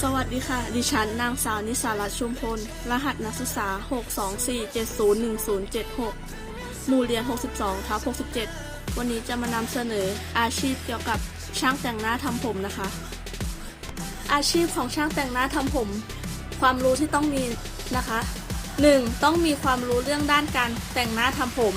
สวัสดีค่ะ ดิฉันนางสาวนิสารัชุมพล รหัสนักศึกษา 624701076 หมู่เรียน 62ทับ67 วันนี้จะมานำเสนออาชีพเกี่ยวกับช่างแต่งหน้าทำผมนะคะ อาชีพของช่างแต่งหน้าทำผม ความรู้ที่ต้องมีนะคะ 1. ต้องมีความรู้เรื่องด้านการแต่งหน้าทำผม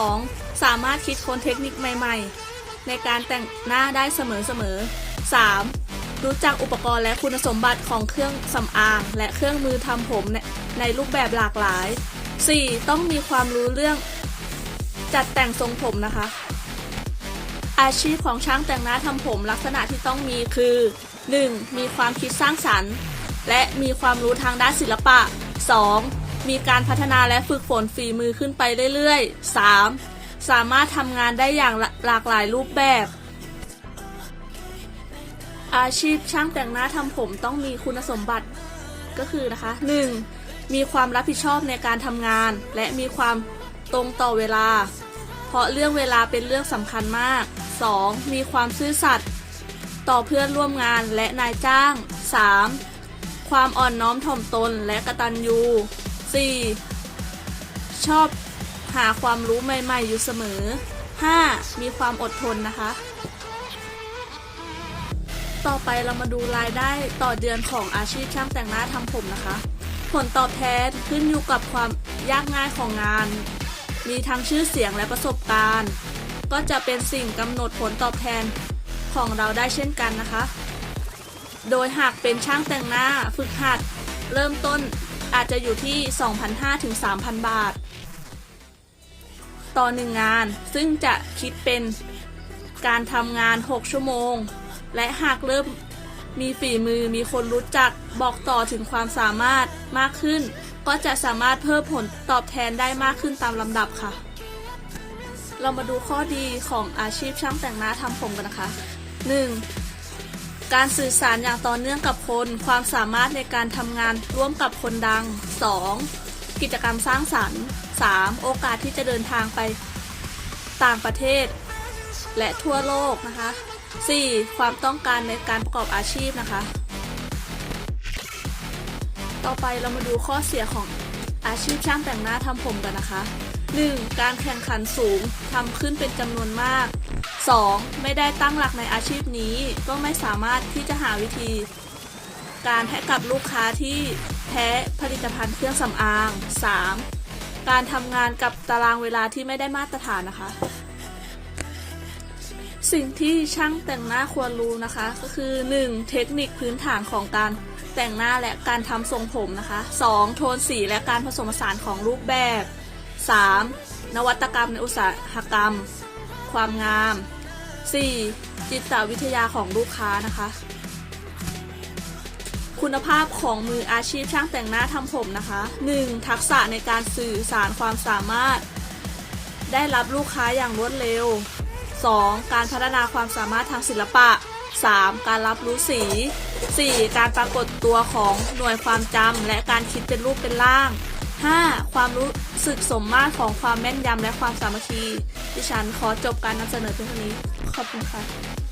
2. สามารถคิดค้นเทคนิคใหม่ ๆ ในการแต่งหน้าได้เสมอๆ 3. รู้จักอุปกรณ์และคุณสมบัติของเครื่องสำอาง และเครื่องมือทำผมในในรูปแบบหลากหลาย 4. ต้องมีความรู้เรื่องจัดแต่งทรงผมนะคะ อาชีพของช่างแต่งหน้าทำผมลักษณะที่ต้องมีคือ 1. มีความคิดสร้างสรรค์ และมีความรู้ทางด้านศิลปะ 2. มีการพัฒนาและฝึกฝนฝีมือขึ้นไปเรื่อยๆ 3. สามารถทำงานได้อย่างหลากหลายรูปแบบ อาชีพช่างแต่งหน้าทำผมต้องมีคุณสมบัติก็คือนะคะ 1. มีความรับผิดชอบในการทำงาน และมีความตรงต่อเวลา เพราะเรื่องเวลาเป็นเรื่องสำคัญมาก 2. มีความซื่อสัตย์ต่อเพื่อนร่วมงานและนายจ้าง 3. ความอ่อนน้อมถ่อมตนและกระตัญญู 4. ชอบหาความรู้ใหม่ ๆ อยู่เสมอ 5. มีความอดทนนะคะ ต่อไปเรามาดูรายได้ต่อเดือนของอาชีพช่างแต่งหน้าทำผมนะคะ ผลตอบแทนขึ้นอยู่กับความยากง่ายของงาน มีทั้งชื่อเสียงและประสบการณ์ ก็จะเป็นสิ่งกำหนดผลตอบแทนของเราได้เช่นกันนะคะ โดยหากเป็นช่างแต่งหน้าฝึกหัด เริ่มต้นอาจจะอยู่ที่ 2,500ถึง3,000 บาท ต่อหนึ่งงานซึ่งจะคิดเป็นการทำงาน 6 ชั่วโมง และหากเริ่มมีฝีมือมีคนรู้จักบอกต่อถึงความสามารถมากขึ้น ก็จะสามารถเพิ่มผลตอบแทนได้มากขึ้นตามลำดับค่ะ เรามาดูข้อดีของอาชีพช่างแต่งหน้าทำผมกันนะคะ 1. การสื่อสารอย่างต่อเนื่องกับคน ความสามารถในการทำงานร่วมกับคนดัง 2. กิจกรรมสร้างสรรค์ 3. โอกาสที่จะเดินทางไปต่างประเทศ และทั่วโลกนะคะ 4. ความต้องการในการประกอบอาชีพนะคะ ต่อไปเรามาดูข้อเสียของอาชีพช่างแต่งหน้าทำผมกันนะคะ 1. การแข่งขันสูงทำขึ้นเป็นจำนวนมาก 2. ไม่ได้ตั้งหลักในอาชีพนี้ก็ไม่สามารถที่จะหาวิธี การให้กับลูกค้าที่แพ้ผลิตภัณฑ์เครื่องสำอาง 3. การทำงานกับตารางเวลาที่ไม่ได้มาตรฐานนะคะ สิ่งที่ช่างแต่งหน้าควรรู้นะคะ ก็คือ 1. เทคนิคพื้นฐานของการแต่งหน้าและการทำทรงผมนะคะ 2. โทนสีและการผสมผสานของรูปแบบ 3. นวัตกรรมในอุตสาหกรรม ความงาม 4. จิตวิทยาของลูกค้านะคะ คุณภาพของมืออาชีพช่างแต่งหน้าทำผมนะคะ 1. ทักษะในการสื่อสารความสามารถ ได้รับลูกค้าอย่างรวดเร็ว 2. การพัฒนาความสามารถทางศิลปะ 3. การรับรู้สี 4. การปรากฏตัวของหน่วยความจำและการคิดเป็นรูปเป็นร่าง 5. ความรู้สึกสมมาตรของความแม่นยำและความสามัคคี ดิฉันขอจบการนำเสนอเพียงเท่านี้ ขอบคุณค่ะ